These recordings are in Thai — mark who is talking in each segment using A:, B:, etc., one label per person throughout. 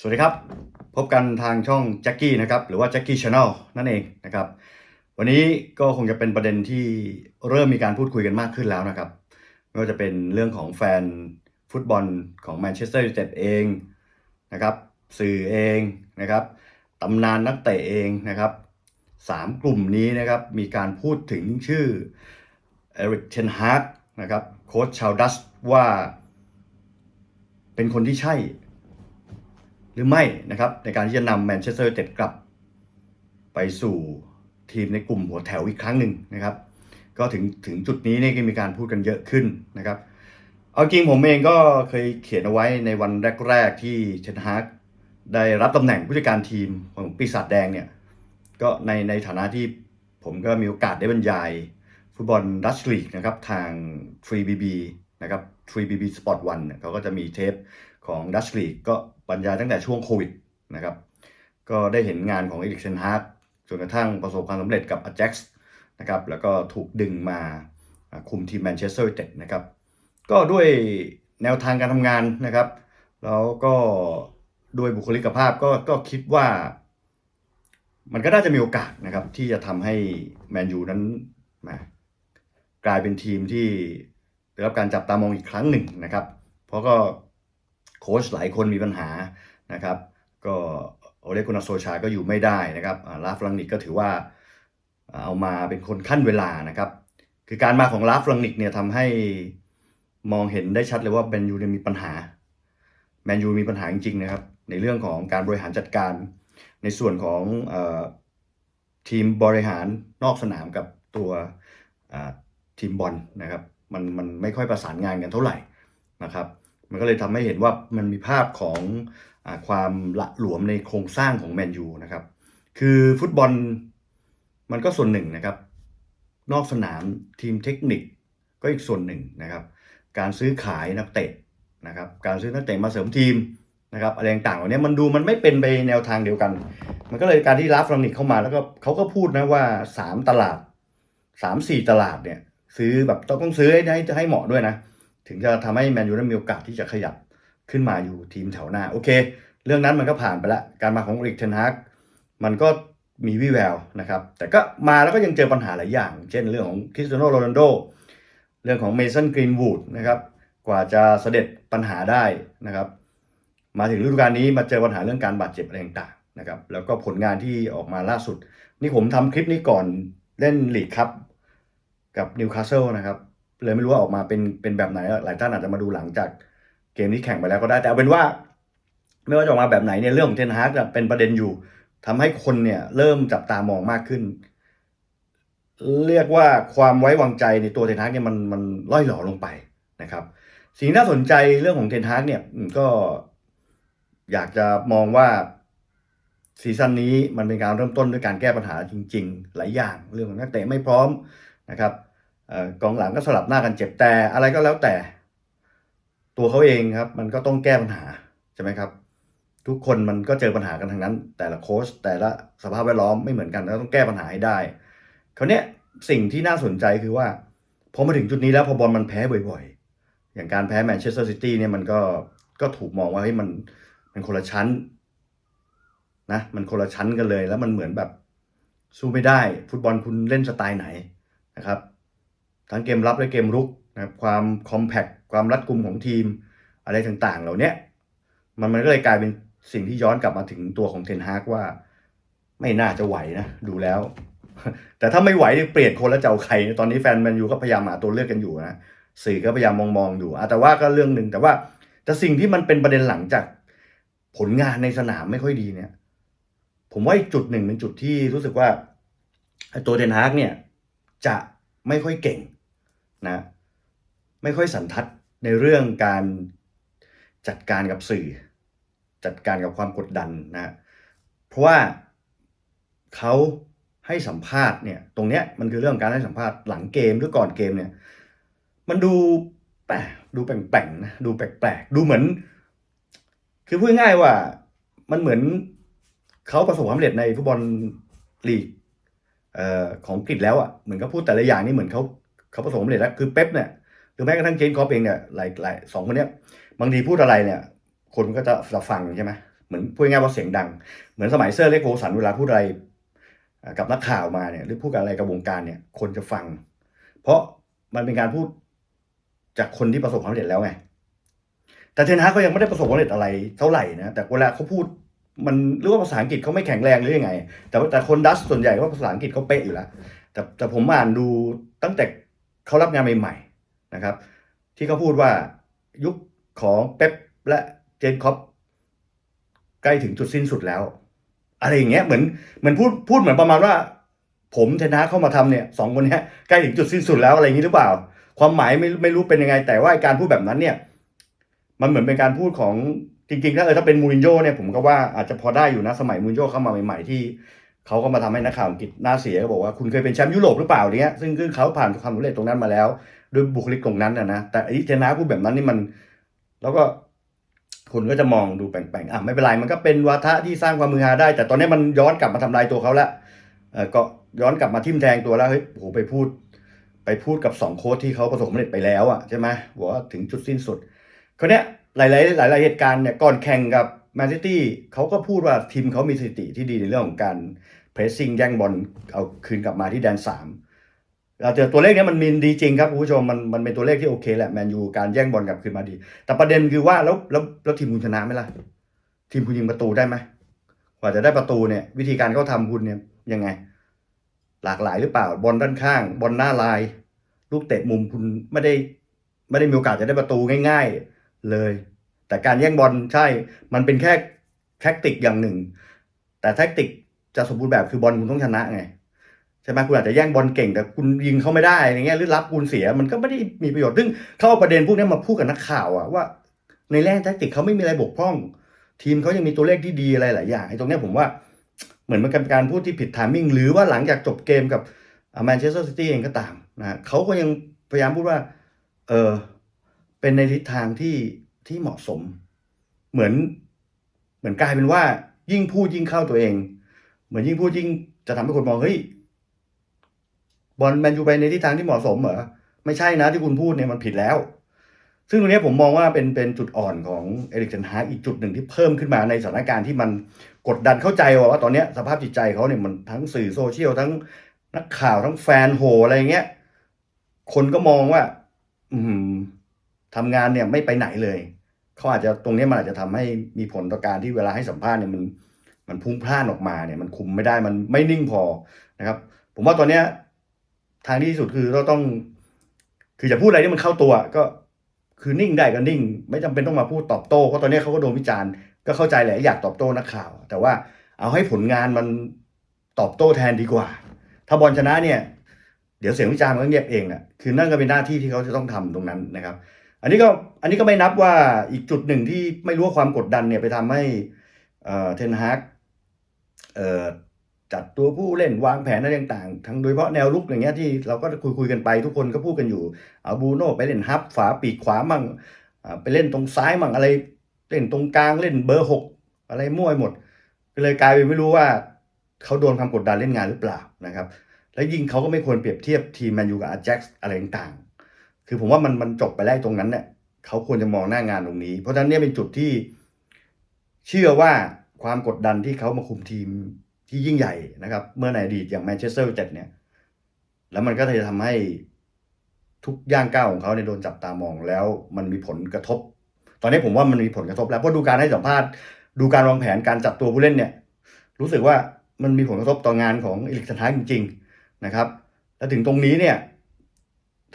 A: สวัสดีครับ พบกันทางช่องแจ็คกี้นะครับ หรือว่าแจ็คกี้ชาแนลนั่นเองนะครับ วันนี้ก็คงจะเป็นประเด็นที่เริ่มมีการพูดคุยกันมากขึ้นแล้วนะครับ ไม่ว่าจะเป็นเรื่องของแฟนฟุตบอลของแมนเชสเตอร์ยูไนเต็ดเองนะครับ สื่อเองนะครับตำนานนักเตะเองนะครับสามกลุ่มนี้นะครับ มีการพูดถึงชื่อเอริกเทนฮาร์กนะครับโค้ชชาวดัชว่า เป็นคนที่ใช่ รือไม่นะครับในการที่จะนำแมนเชสเตอร์ยูไนเต็ดกลับ ไปสู่ทีมในกลุ่มหัวแถวอีกครั้งหนึ่งนะครับ ก็ถึงถึงจุดนี้เนี่ยก็มีการพูดกันเยอะขึ้นนะครับ เอาจริงผมเองก็เคยเขียนเอาไว้ในวันแรก ๆ ที่เชนฮาร์กได้รับตำแหน่งผู้จัดการทีมของปีศาจแดงเนี่ยก็ในในฐานะที่ผมก็มีโอกาสได้บรรยาย ฟุตบอลดัชลีกนะครับทาง 3BB นะครับ 3BB Sport 1เนี่ยเขาก็จะมีเทป ของดัชลีกก็บรรยายตั้งแต่ช่วงโควิดนะครับ ก็ได้เห็นงานของเอริกเซนฮาร์กจนกระทั่งประสบความสำเร็จกับอ j a x นะครับแล้วก็ถูกดึงมาคุมทีมแมนเชสเตอร์ยูไนเต็ดนะครับก็ด้วยแนวทางการทำงานนะครับ แล้วก็ด้วยบุคลิกภาพก็ก็คิดว่า มันก็น่าจะมีโอกาสนะครับ ที่จะทำให้แมนยูนั้นมากลายเป็นทีมที่ได้รับการจับตามองอีกครั้งหนึ่งนะครับ เพราะก็ โค้ชหลายคนมีปัญหานะครับ ก็โอเลกุนาโซชาก็อยู่ไม่ได้นะครับลาฟลังนิกก็ถือว่าเอามาเป็นคนขั้นเวลานะครับ คือการมาของลาฟลังนิกเนี่ยทำให้มองเห็นได้ชัดเลยว่าแมนยูเนี่ยมีปัญหาแมนยูมีปัญหาจริงๆนะครับ ในเรื่องของการบริหารจัดการ ในส่วนของอทีมบริหารนอกสนามกับตัวทีมบอลนะครับ มันมันไม่ค่อยประสานงานกันเท่าไหร่นะครับ มันก็เลยทำให้เห็นว่ามันมีภาพของอความละหลวมในโครงสร้างของแมนยูนะครับ คือฟุตบอลมันก็ส่วนหนึ่งนะครับ นอกสนามทีมเทคนิคก็อีกส่วนหนึ่งนะครับ การซื้อขายนักเตะนะครับ การซื้อนักเตะมาเสริมทีมนะครับอะไรต่างๆเหล่านี้มันดูมันไม่เป็นไปแนวทางเดียวกัน มันก็เลยการที่รับฟรังนิกเข้ามาแล้วก็เขาก็พูดนะว่าสามตลาดสามสี่ตลาดเนี่ยซื้อแบบต้องต้องซื้อให้ให้เหมาะด้วยนะ ถึงจะทำให้แมนยูนั้นมีโอกาสที่จะขยับขึ้นมาอยู่ทีมแถวหน้า โอเค เรื่องนั้นมันก็ผ่านไปแล้ว การมาของริกเทนฮากมันก็มีวิแววนะครับ แต่ก็มาแล้วก็ยังเจอปัญหาหลายอย่าง เช่นเรื่องของคริสเตียโนโรนัลโด เรื่องของเมสันกรีนวูดนะครับ กว่าจะเสด็จปัญหาได้นะครับ มาถึงฤดูกาลนี้มาเจอปัญหาเรื่องการบาดเจ็บอะไรต่างๆนะครับ แล้วก็ผลงานที่ออกมาล่าสุด นี่ผมทำคลิปนี้ก่อนเล่นลีกครับกับนิวคาสเซิลนะครับ เลยไม่รู้ว่าออกมาเป็นเป็นแบบไหน หลายท่านอาจจะมาดูหลังจากเกมที่แข่งไปแล้วก็ได้ แต่เอาเป็นว่า ไม่ว่าจะออกมาแบบไหนเนี่ยเรื่องของเทนฮาร์กเป็นประเด็นอยู่ทำให้คนเนี่ยเริ่มจับตามองมากขึ้น เรียกว่าความไว้วางใจในตัวเทนฮาร์กเนี่ยมันมันล่อยหลอลงไปนะครับ สิ่งที่น่าสนใจเรื่องของเทนฮาร์กเนี่ยก็อยากจะมองว่าซีซั่นนี้มันเป็นการเริ่มต้นด้วยการแก้ปัญหาจริง ๆ หลายอย่างเรื่องของนักเตะไม่พร้อมนะครับ กองหลังก็สลับหน้ากันเจ็บแต่อะไรก็แล้วแต่ ตัวเขาเองครับ มันก็ต้องแก้ปัญหาใช่ไหมครับ ทุกคนมันก็เจอปัญหากันทั้งนั้น แต่ละโค้ชแต่ละสภาพแวดล้อมไม่เหมือนกันแล้วต้องแก้ปัญหาให้ได้คราวเนี้ยสิ่งที่น่าสนใจคือว่าพอมาถึงจุดนี้แล้วพอบอลมันแพ้บ่อยๆ อย่างการแพ้แมนเชสเตอร์ซิตี้เนี่ยมันก็ก็ถูกมองว่าเฮ้ยมันมันคนละชั้นนะมันคนละชั้นกันเลยแล้วมันเหมือนแบบสู้ไม่ได้ ฟุตบอลคุณเล่นสไตล์ไหนนะครับ ทั้งเกมรับและเกมรุกนะครับความคอมแพคความรัดกุมของทีมอะไรต่างๆ เหล่านี้มันมันก็เลยกลายเป็นสิ่งที่ย้อนกลับมาถึงตัวของเทนฮากว่า ไม่น่าจะไหวนะ ดูแล้ว แต่ถ้าไม่ไหวเปลี่ยนคนแล้วจะเอาใคร ตอนนี้แฟนแมนยูก็พยายามหาตัวเลือกกันอยู่นะสื่อก็พยายามมองมองๆอยู่อแต่ว่าก็เรื่องหนึ่งแต่ว่าแต่สิ่งที่มันเป็นประเด็นหลังจากผลงานในสนามไม่ค่อยดีเนี่ย ผมว่าอีกจุดหนึ่งเป็นจุดที่รู้สึกว่าตัวเดนฮากเนี่ยจะไม่ค่อยเก่ง นะไม่ค่อยสันทัดในเรื่องการจัดการกับสื่อ จัดการกับความกดดันนะเพราะว่าเขาให้สัมภาษณ์เนี่ยตรงเนี้ยมันคือเรื่องการให้สัมภาษณ์หลังเกมหรือก่อนเกมเนี่ยมันดูแปลกดูแปลกๆนะดูแปลกๆดูเหมือน คือพูดง่ายว่ามันเหมือนเขาประสบความสำเร็จในฟุตบอลลีกเอ่อของอังกฤษแล้วอะเหมือนเขาพูดแต่ละอย่างนี่เหมือนเขา เขาประสบความสำเร็จแล้วคือเป๊ปเนี่ยหรือแม้กระทั่งเจนคอปเองเนี่ยหลายหลายสองคนเนี้ยบางทีพูดอะไรเนี่ย คนก็จะจะฟังใช่ไหมเหมือนพูดง่ายว่าเสียงดัง เหมือนสมัยเซอร์เล็กโฟสันเวลาพูดอะไรกับนักข่าวมาเนี่ยหรือพูดอะไรกับวงการเนี่ย คนจะฟัง เพราะมันเป็นการพูดจากคนที่ประสบความสำเร็จแล้วไงแต่เทนฮากก็ยังไม่ได้ประสบความสำเร็จอะไรเท่าไหร่นะแต่เวลาเขาพูดมันหรือว่าภาษาอังกฤษเขาไม่แข็งแรงหรือยังไง แต่แต่คนดัชส่วนใหญ่ว่าภาษาอังกฤษเขาเป๊ะอยู่แล้วแต่แต่ผมอ่านดูตั้งแต่ เขารับงานใหม่ๆนะครับ ที่เขาพูดว่ายุคของเป๊ปและเจนคอปใกล้ถึงจุดสิ้นสุดแล้ว อะไรอย่างเงี้ยเหมือนเหมือนพูดพูดเหมือนประมาณว่า ผมเทนฮาเข้ามาทำเนี่ยสองคนนี้ใกล้ถึงจุดสิ้นสุดแล้วอะไรอย่างนี้หรือเปล่า ความหมายไม่ไม่รู้เป็นยังไง แต่ว่าการพูดแบบนั้นเนี่ย มันเหมือนเป็นการพูดของจริงๆถ้าเออถ้าเป็นมูรินโญ่เนี่ยผมก็ว่าอาจจะพอได้อยู่นะสมัยมูรินโญ่เข้ามาใหม่ๆที่ เขาก็มาทำให้นักข่าวอังกฤษหน้าเสียก็บอกว่าคุณเคยเป็นแชมป์ยุโรปหรือเปล่าเนี้ยซึ่งคือเขาผ่านความสำเร็จตรงนั้นมาแล้วด้วยบุคลิกตรงนั้นนะนะแต่ไอ้เทนาพูดแบบนั้นนี่มัน แล้วก็คุณก็จะมองดูแปลงๆอะไม่เป็นไรมันก็เป็นวาทะที่สร้างความมือฮาได้ แต่ตอนนี้มันย้อนกลับมาทำลายตัวเขาละเออก็ย้อนกลับมาทิ่มแทงตัวแล้วเฮ้ยโหไปพูด ไปพูดกับสองโค้ชที่เขาประสบความสำเร็จไปแล้วอะใช่ไหมบอกว่าถึงจุดสิ้นสุดเขาเนี้ยหลาย ๆ หลาย ๆ เหตุการณ์เนี่ยก่อนแข่งกับ แมนซิตี้เขาก็พูดว่าทีมเขามีสถิติที่ดีในเรื่องของการเพรสซิ่งแย่งบอลเอาคืนกลับมาที่แดนสามเราเจอตัวเลขนี้มันมีดีจริงครับคุณผู้ชมมันมันเป็นตัวเลขที่โอเคแหละแมนยูการแย่งบอลกลับคืนมาดี แต่ประเด็นคือว่าแล้วแล้วแล้วทีมคุณชนะไหมล่ะ ทีมคุณยิงประตูได้ไหมกว่าจะได้ประตูเนี่ย วิธีการเขาทำคุณเนี่ยยังไง หลากหลายหรือเปล่าบอลด้านข้าง บอลหน้าลาย ลูกเตะมุมคุณไม่ได้ ไม่ได้มีโอกาสจะได้ประตูง่าย ๆ เลย แต่การแย่งบอลใช่ มันเป็นแค่แท็กติกอย่างหนึ่ง แต่แท็กติกจะสมบูรณ์แบบคือบอลคุณต้องชนะไงใช่ไหมคุณอาจจะแย่งบอลเก่งแต่คุณยิงเขาไม่ได้อะไรเงี้ยหรือรับคุณเสียมันก็ไม่ได้มีประโยชน์ซึ่งเข้าเอาประเด็นพวกนี้มาพูดกับนักข่าวอะว่า ในแรงแท็กติกเขาไม่มีอะไรบกพร่อง ทีมเขายังมีตัวเลขที่ดีอะไรหลายอย่างไอ้ตรงเนี้ยผมว่าเหมือนมันเป็นการพูดที่ผิดทามมิ่งหรือว่าหลังจากจบเกมกับแมนเชสเตอร์ซิตี้เองก็ตามนะเขาก็ยังพยายามพูดว่า เออเป็นในทิศทางที่ ที่เหมาะสม เหมือน เหมือนกลายเป็นว่า ยิ่งพูดยิ่งเข้าตัวเอง เหมือนยิ่งพูดยิ่งจะทำให้คนมองเฮ้ยบอลแมนยูไปในทิศทางที่เหมาะสมเหรอไม่ใช่นะที่คุณพูดเนี่ยมันผิดแล้ว ซึ่งตรงนี้ผมมองว่าเป็นเป็นจุดอ่อนของเอริกเทนฮากอีกจุดหนึ่งที่เพิ่มขึ้นมาในสถานการณ์ที่มันกดดันเข้าใจว่าตอนนี้สภาพจิตใจเขาเนี่ยมันทั้งสื่อโซเชียลทั้งนักข่าวทั้งแฟนโหอะไรเงี้ย คนก็มองว่า อืมทำงานเนี่ยไม่ไปไหนเลย เขาอาจจะตรงนี้มันอาจจะทำให้มีผลต่อการที่เวลาให้สัมภาษณ์เนี่ยมันมันพุ่งพลานออกมาเนี่ยมันคุมไม่ได้มันไม่นิ่งพอนะครับ ผมว่าตอนเนี้ยทางที่ดีที่สุดคือเราต้อง คืออย่าพูดอะไรที่มันเข้าตัว ก็คือนิ่งได้ก็นิ่ง ไม่จำเป็นต้องมาพูดตอบโต้เพราะตอนนี้เขาก็โดนวิจารณ์ก็เข้าใจแหละอยากตอบโต้นักข่าว แต่ว่าเอาให้ผลงานมันตอบโต้แทนดีกว่า ถ้าบอลชนะเนี่ย เดี๋ยวเสียงวิจารณ์มันก็เงียบเองอะคือนั่นก็เป็นหน้าที่ที่เขาจะต้องทำตรงนั้นนะครับ อันนี้ก็อันนี้ก็ไม่นับว่าอีกจุดหนึ่งที่ไม่รู้ว่าความกดดันเนี่ยไปทำให้เอ่อเทนฮากเอ่อจัดตัวผู้เล่นวางแผนอะไรต่างๆ ทั้งโดยเฉพาะแนวลุกอย่างเงี้ยที่เราก็คุยคุยๆกันไปทุกคนก็พูดกันอยู่เอาบูโน่ไปเล่นฮับฝาปีกขวามั่งไปเล่นตรงซ้ายมั่งอะไร เล่นตรงกลางเล่นเบอร์หกอะไรมั่วไปหมดก็เลยกลายเป็นไม่รู้ว่าเขาโดนความกดดันเล่นงานหรือเปล่านะครับ แล้วยิ่งเขาก็ไม่ควรเปรียบเทียบทีมแมนยูกับอาแจ็คอะไรต่าง คือผมว่ามันมันจบไปแล้วตรงนั้นเนี่ยเขาควรจะมองหน้างานตรงนี้ เพราะฉะนั้นเนี่ยเป็นจุดที่ เชื่อว่าความกดดันที่เขามาคุมทีมที่ยิ่งใหญ่นะครับ เมื่อในอดีตอย่างแมนเชสเตอร์ยูไนเต็ดเนี่ย แล้วมันก็จะทำให้ทุกย่างก้าวของเขาเนี่ยโดนจับตามองแล้ว มันมีผลกระทบ ตอนนี้ผมว่ามันมีผลกระทบแล้วเพราะดูการให้สัมภาษณ์ดูการวางแผนการจัดตัวผู้เล่นเนี่ย รู้สึกว่ามันมีผลกระทบต่องานของเอลิกเทนาจริง ๆ นะครับ แล้วถึงตรงนี้เนี่ย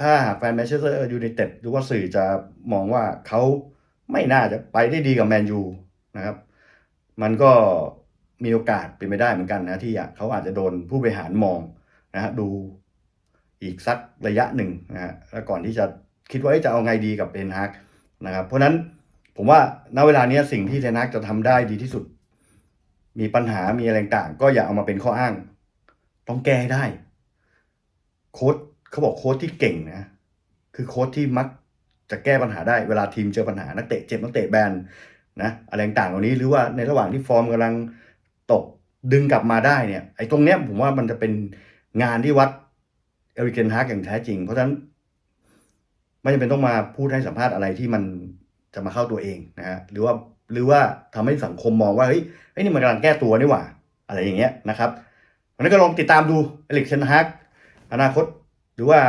A: ถ้าหากแฟนแมนเชสเตอร์ยูไนเต็ดหรือว่าสื่อจะมองว่าเขาไม่น่าจะไปได้ดีกับแมนยูนะครับ มันก็มีโอกาสเป็นไปได้เหมือนกันนะที่เขาอาจจะโดนผู้บริหารมองนะฮะดูอีกสักระยะหนึ่งนะฮะแล้วก่อนที่จะคิดว่าจะเอาไงดีกับเทนฮากนะครับ เพราะนั้นผมว่าณเวลานี้สิ่งที่เทนฮากจะทำได้ดีที่สุด มีปัญหามีอะไรต่างก็อย่าเอามาเป็นข้ออ้าง ต้องแก้ให้ได้ โค้ด เขาบอกโค้ดที่เก่งนะ คือโค้ดที่มักจะแก้ปัญหาได้เวลาทีมเจอปัญหานักเตะเจ็บนักเตะแบนนะอะไรต่างๆเหล่านี้หรือว่าในระหว่างที่ฟอร์มกำลังตกดึงกลับมาได้เนี่ยไอ้ตรงเนี้ยผมว่ามันจะเป็นงานที่วัดเอริกเกนฮาร์กอย่างแท้จริง เพราะฉะนั้น ไม่จำเป็นต้องมาพูดให้สัมภาษณ์อะไรที่มันจะมาเข้าตัวเองนะฮะหรือว่าหรือว่าทำให้สังคมมองว่าเฮ้ยเฮ้นี่มันกำลังแก้ตัวนี่หว่า อะไรอย่างเงี้ยนะครับวันนี้ก็ลองติดตามดูเอลิกเชนฮักอนาคต รือว่า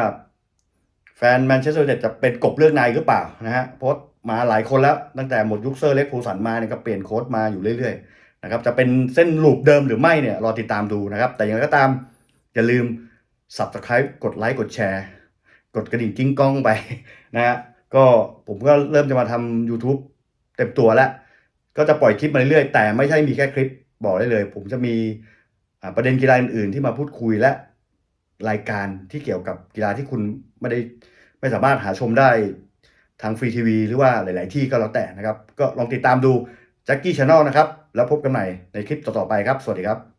A: แฟนแมนเชสเตอร์ยูไนเต็ดจะเป็นกบเลือกนายหรือเปล่านะฮะเพราะมาหลายคนแล้วตั้งแต่หมดยุคเซอร์เล็กพูสันมาเนี่ยก็เปลี่ยนโค้ชมาอยู่เรื่อยๆนะครับจะเป็นเส้นลูปเดิมหรือไม่เนี่ยรอติดตามดูนะครับ แต่อย่างไรก็ตามอย่าลืม subscribe กดไลค์กดแชร์ กดกระดิ่งกิ้งก้องไปนะฮะก็ผมก็เริ่มจะมาทำ YouTube เต็มตัวแล้ว ก็จะปล่อยคลิปมาเรื่อยๆ แต่ไม่ใช่มีแค่คลิปบอกได้เลย ผมจะมีประเด็นกีฬาอื่นๆที่มาพูดคุยและ รายการที่เกี่ยวกับกีฬาที่คุณไม่ได้ไม่สามารถหาชมได้ทางฟรีทีวีหรือว่าหลาย ๆ ที่ก็แล้วแต่นะครับ ก็ลองติดตามดูแจ็คกี้ชาแนลนะครับ แล้วพบกันใหม่ในคลิปต่อ ๆ ไปครับ สวัสดีครับ